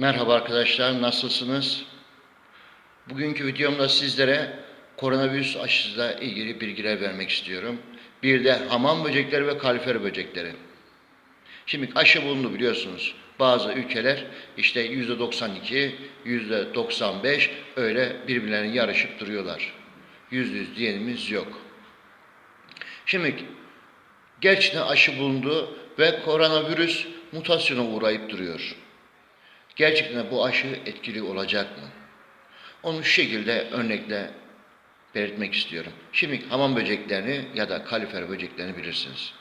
Merhaba arkadaşlar, nasılsınız? Bugünkü videomda sizlere koronavirüs aşısıyla ilgili bilgiler vermek istiyorum. Bir de hamam böcekleri ve kalifer böcekleri. Şimdi aşı bulundu biliyorsunuz. Bazı ülkeler işte %92, %95 öyle birbirlerine yarışıp duruyorlar. %100 diyenimiz yok. Şimdi gerçekten aşı bulundu ve koronavirüs mutasyona uğrayıp duruyor. Gerçekten bu aşı etkili olacak mı? Onu şu şekilde örnekle belirtmek istiyorum. Şimdi hamam böceklerini ya da kalifer böceklerini bilirsiniz.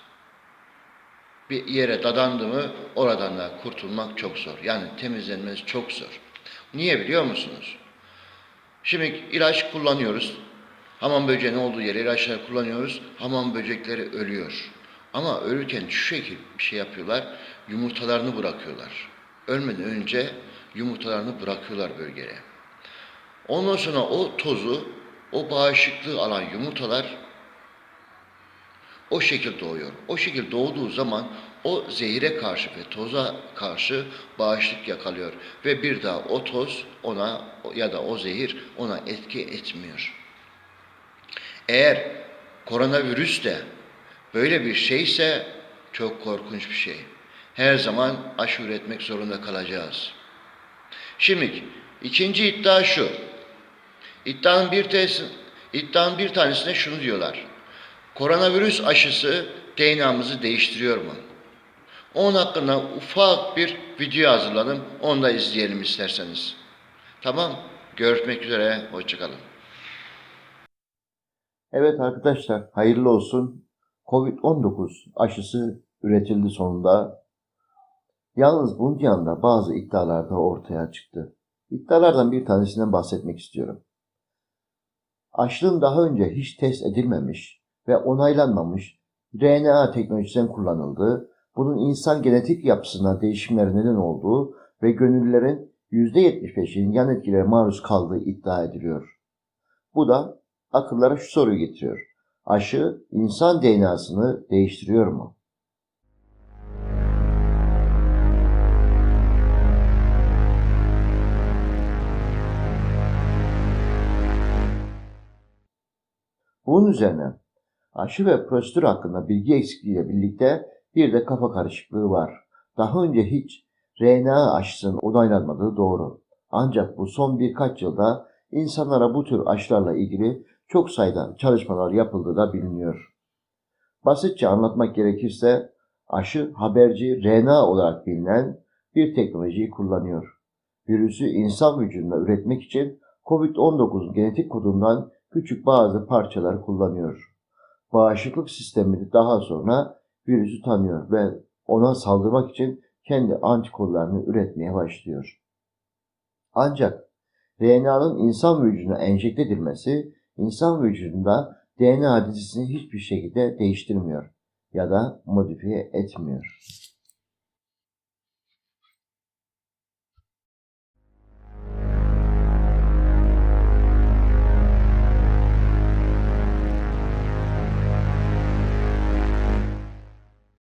Bir yere dadandı mı oradan da kurtulmak çok zor. Yani temizlenmesi çok zor. Niye biliyor musunuz? Şimdi ilaç kullanıyoruz. Hamam böceğinin olduğu yere ilaçlar kullanıyoruz. Hamam böcekleri ölüyor. Ama ölürken şu şekilde bir şey yapıyorlar. Yumurtalarını bırakıyorlar. Ölmeden önce yumurtalarını bırakıyorlar bölgeye. Ondan sonra o tozu, o bağışıklığı alan yumurtalar o şekilde doğuyor. O şekilde doğduğu zaman o zehire karşı ve toza karşı bağışıklık yakalıyor. Ve bir daha o toz ona ya da o zehir ona etki etmiyor. Eğer koronavirüs de böyle bir şeyse çok korkunç bir şey. Her zaman aşı üretmek zorunda kalacağız. Şimdi ikinci iddia şu. İddianın bir tanesi, iddianın bir tanesine şunu diyorlar. Koronavirüs aşısı DNA'mızı değiştiriyor mu? Onun hakkında ufak bir video hazırladım. Onu da izleyelim isterseniz. Tamam. Görüşmek üzere. Hoşçakalın. Evet arkadaşlar hayırlı olsun. Covid-19 aşısı üretildi sonunda. Yalnız bunun yanında bazı iddialar da ortaya çıktı. İddialardan bir tanesinden bahsetmek istiyorum. Aşının daha önce hiç test edilmemiş ve onaylanmamış RNA teknolojisinden kullanıldığı, bunun insan genetik yapısına değişimlere neden olduğu ve gönüllülerin %75'inin yan etkilere maruz kaldığı iddia ediliyor. Bu da akıllara şu soruyu getiriyor. Aşı insan DNA'sını değiştiriyor mu? Bunun üzerine aşı ve prosedür hakkında bilgi eksikliğiyle birlikte bir de kafa karışıklığı var. Daha önce hiç RNA aşısının onaylanmadığı doğru. Ancak bu son birkaç yılda insanlara bu tür aşılarla ilgili çok sayıda çalışmalar yapıldığı da biliniyor. Basitçe anlatmak gerekirse aşı haberci RNA olarak bilinen bir teknolojiyi kullanıyor. Virüsü insan vücudunda üretmek için COVID-19 genetik kodundan küçük bazı parçaları kullanıyor. Bağışıklık sistemi daha sonra virüsü tanıyor ve ona saldırmak için kendi antikorlarını üretmeye başlıyor. Ancak RNA'nın insan vücuduna enjekte edilmesi insan vücudunda DNA dizisini hiçbir şekilde değiştirmiyor ya da modifiye etmiyor.